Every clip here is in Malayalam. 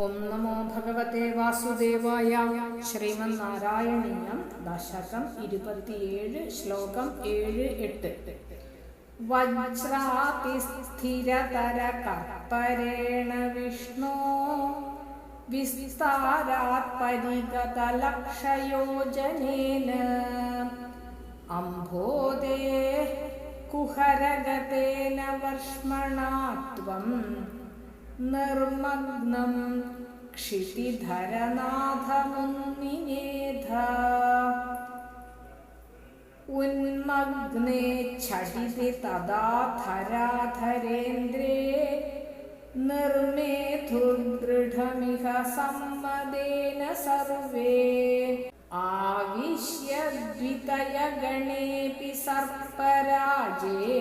ഓം നമോ ഭഗവത്തെ വാസുദേവായ ശ്രീമന്നാരായണീയം ദശകം ഇരുപത്തിയേഴ് ശ്ലോകം ഏഴ് എട്ട്. വജ്രാതിസ്ഥിരതര കർപ്പരേണ വിഷ്ണോ വിസ്താരാത് പരിഗതലക്ഷയോജനേന അംഭോദേ കുഹരഗതേന വർഷ്മണാ ത്വം നിർമഗ്നം ക്ഷിതിധരനാഥമുന്നിനേധ. ഉന്മഗ്നേ ഛടിതി തദാ ധരാധരേന്ദ്രേ നിർമേധുർദൃഢമിഹ സമ്മദേന സർവേ. ആവിശ്യ ദ്വിതയഗണേപി സർപ്പരാജേ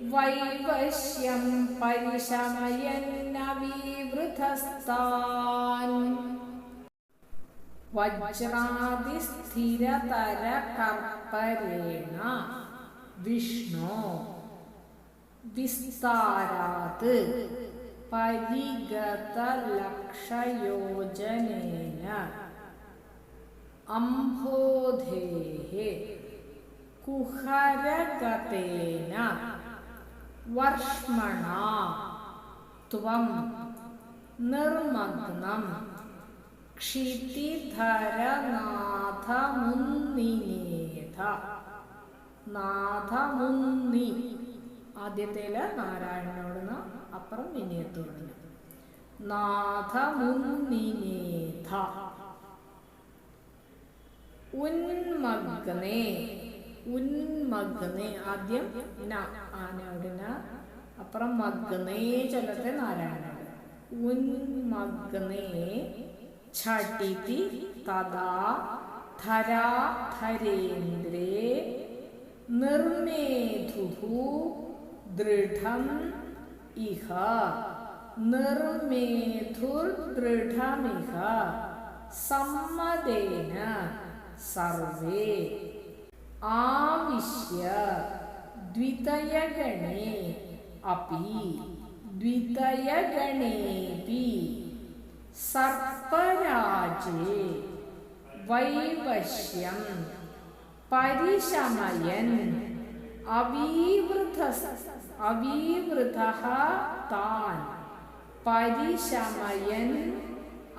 വൈവശ്യം പരിശമയന്നവീവൃതസ്ഥാൻ. വജ്രാതിസ്ഥിരതരകർപ്പരേണ വിഷ്ണു വിസ്താരാത് പരിഗതലക്ഷയോജനേന അംഭോധേः കുഹരഗതേന വർഷ്മണ ത്വം നിർമഗ്നം ക്ഷിതിധരനാഥമുന്നിനേധ നാഥമുന്നി. ആദ്യത്തേൽ നാരായണനോടുന്ന് അപ്പുറം വിനയത്തോടുന്ന് നാഥമുന്നിനേധ ഉന്മഗ്നേ ഉന്മഗ്നേ ആദ്യം ന ആനോടിന അപ്പുറം മഗ്നേ ചലത്തെ നാരായണ ഉന്മഗ്നേ ഛടിതി തഥാ ധരാധരേന്ദ്രേ നിർമേധു ദൃഢം ഇഹ. നിർമേധുർദൃഢമിഹ സമ്മതേന സർവേ. ആവിശ്യ ദ്വിതയഗണേ അപി ദ്വിതയഗണേപി സർപ്പരാജേ വൈവശ്യം പരിശമയൻ അവീവൃത അവീവൃത താൻ പരിശമയൻ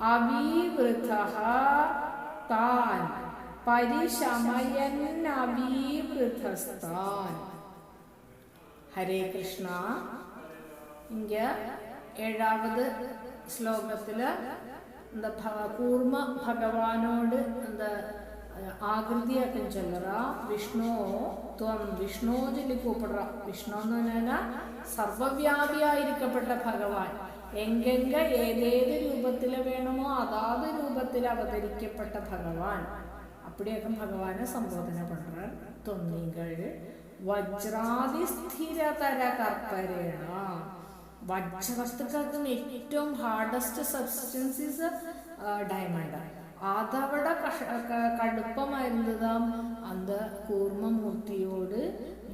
അവീവൃത താൻ പരിശമയന്നവീവൃതസ്ഥാൻ ഹരേ കൃഷ്ണ. ഇങ്ക ഏഴാവത് ശ്ലോകത്തിൽ എന്താ കൂർമ്മ ഭഗവാനോട് എന്താ ആകൃതിയാക്കാൻ ചൊല്ലറ വിഷ്ണു ത്വം വിഷ്ണു ചൊല്ലി കൂപ്പിടുക വിഷ്ണു എന്ന് പറഞ്ഞാൽ സർവവ്യാപിയായിരിക്കപ്പെട്ട ഭഗവാൻ. എങ്കെങ്ക ഏതേത് രൂപത്തിൽ വേണമോ അതാത് രൂപത്തിൽ അവതരിക്കപ്പെട്ട ഭഗവാൻ. അപ്പോഴേക്കും ഭഗവാനെ സംബോധന പണ്ണം തൊന്നികൾ. വജ്രാതിസ്ഥിരതര കർക്കരയാണ് വജ്രവസ്തുക്കൾക്കും ഏറ്റവും ഹാർഡസ്റ്റ് സബ്സ്റ്റൻസീസ് ഡയമണ്ട് അതവിടെ കഷ കടുപ്പമായിരുന്നതാം അന്ത കൂർമ്മമൂർത്തിയോട്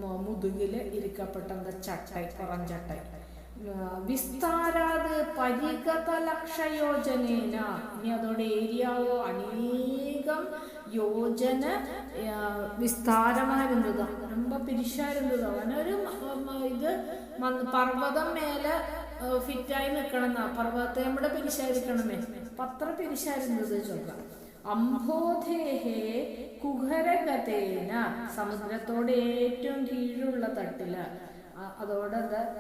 മുതുകിൽ ഇരിക്കപ്പെട്ട ചട്ടൈ പുറം ചട്ടൈ. വിസ്താരാത് പരിഗത ലക്ഷയോജനേന ഇനി അതോടെ ഏരിയാവോ അനേകം യോജന ആ, വിസ്താരമായിരുന്നതാ ரொம்ப பெருசா இருந்தது അവനൊരു മ- മ- ഇത് മ- പർവ്വതം മേലെ ഫിറ്റായി നിൽക്കണമെന്നാ പർവ്വതത്തെ നമ്മുടെ പിരിശായിരിക്കണമേ പത്ര പിരിശായിരുന്നത് ചൊല്ലാം അംബോധേഹേ കുഹരഗതേന സമുദ്രത്തോട് ഏറ്റവും കീഴുള്ള തട്ടില് ആ, അതോടെ അത് ആ, കീഴയാഹ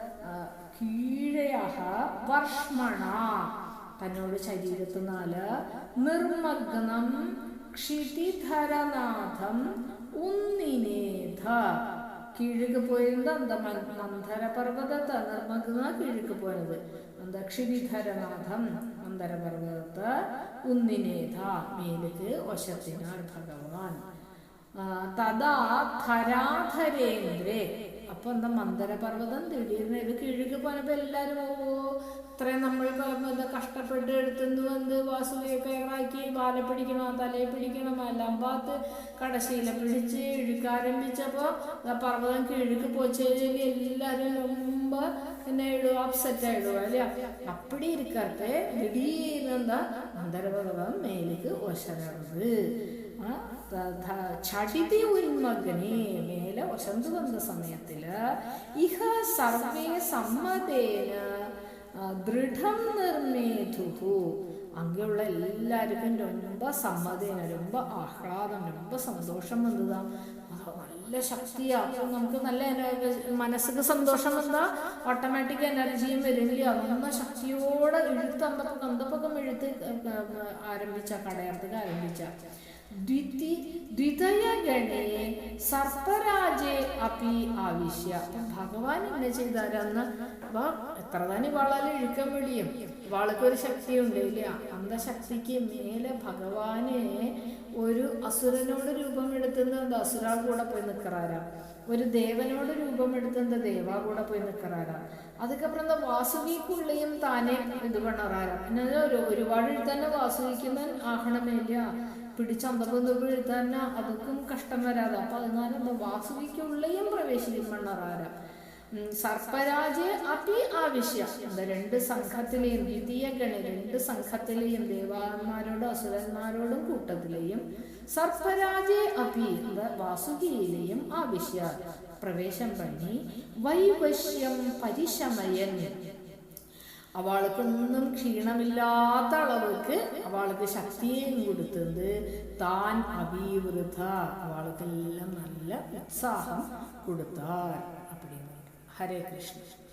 വർഷ്മണ. തന്നോട് ശരീരത്തിനാല് നിർമഗ്നം ക്ഷിതിധരനാഥം ഉന്നിനേധ. കീഴുക്ക് പോയിരുന്നത് അന്ത മന്ധര പർവതത്തെ നിർമഗ്ന കീഴുക്ക് പോയത്. അന്ത ക്ഷിതിധരനാഥം മന്ദര പർവതത്തെ ഉന്നിനേധ. മേലുക്ക് വശത്തിനാർ ഭഗവാൻ. തഥാ ധരാധരേന്ദ്രേ. അപ്പൊ എന്താ മന്ദരപർവ്വതം തിടീർന്ന് ഇത് കിഴുക്ക് പോയപ്പോ എല്ലാരും ഓ ഇത്രയും നമ്മൾ എന്താ കഷ്ടപ്പെട്ട് എടുത്തുകൊണ്ട് വന്ന് വാസുവിയൊക്കെ ആക്കി ബാല പിടിക്കണം തലയെ പിടിക്കണം എല്ലാം പാത്ത് കടശീല പിടിച്ച് ഇഴുക്കാരംഭിച്ചപ്പോ ആ പർവ്വതം കിഴുക്ക് പോച്ചേരി എല്ലാരും ரொம்ப என்ன ஆயிடும் அப்செட் ஆயிடும் இல்லையா அப்படி இருக்கிறது திடீர்னு എന്താ മന്ദരപർവ്വതം മേലേക്ക് ഒശരണത് ഝടിതിയുൻ മകനെ മേലെ വശന്തു വന്ന സമയത്തിൽ ഇഹ സർവേ സമ്മതേന ദൃഢം നിർമ്മേതു அங்கேயுள்ள எல்லாருக்கும் ரொம்ப സമ്മതേന ரொம்ப ஆஹ்லாதம் ரொம்ப சந்தோஷம் வந்ததான் നല്ല ശക്തിയാ. നമുക്ക് നല്ല മനസ്സിന് സന്തോഷം എന്താ ഓട്ടോമാറ്റിക് എനർജിയും വരുന്നില്ല നല്ല ശക്തിയോടെ എഴുത്തമ്പക്കം കന്തപ്പൊക്കം എഴുത്ത് ആരംഭിച്ച കടയർത്തക്ക് ആരംഭിച്ച. ദ്വിതി ദ്വിതയഗണേ സർപ്പരാജേ അപി ആവശ്യ. ഭഗവാൻ എന്നെ ചെയ്താരന്ന് എത്ര തന്നെ വളരെ ഇഴുക്കം വിളിയും. വാൾക്ക് ഒരു ശക്തിയുണ്ട് ഇല്ല? അന്ധശക്തിക്ക് മേലെ ഭഗവാനെ ഒരു അസുരനോട് രൂപം എടുത്തുന്നത് അസുരാൾ കൂടെ പോയി നിൽക്കറാരാ ഒരു ദേവനോട് രൂപം എടുത്തുന്നത് ദേവ കൂടെ പോയി നിൽക്കറാരാ അതുക്കപ്പുറം എന്താ? വാസുകിക്കുള്ളിയും താനെ ഇത് പണറാരാ ഒരുപാട് തന്നെ വാസുകിക്കുന്നവൻ ആഹണമില്ല പിടിച്ചന്തപ്പൊന്ന് തന്നെ അതൊക്കെ കഷ്ടം വരാതെ. അപ്പൊ അതിനാലും എന്താ വാസുകിക്കുള്ളിയും പ്രവേശിക്കും പണറാരാ അതി ആവശ്യ. എന്താ രണ്ട് സംഘത്തിലെയും ദ്വിതീയ ഗണി രണ്ട് സംഘത്തിലെയും ദേവാന്മാരോടും അസുരന്മാരോടും കൂട്ടത്തിലെയും സർപ്പരാജെ അപി എന്താ വാസുകിയിലെയും ആവശ്യ. പ്രവേശം പണി വൈവശ്യം പരിശമയൻ. അവൾക്കൊന്നും ക്ഷീണമില്ലാത്ത അളവുക്ക് അവൾക്ക് ശക്തിയും കൊടുത്തത് താൻ അഭിവൃദ്ധ. അവൾക്കെല്ലാം നല്ല ഉത്സാഹം കൊടുത്താൽ. അപ്പം ഹരേ കൃഷ്ണ.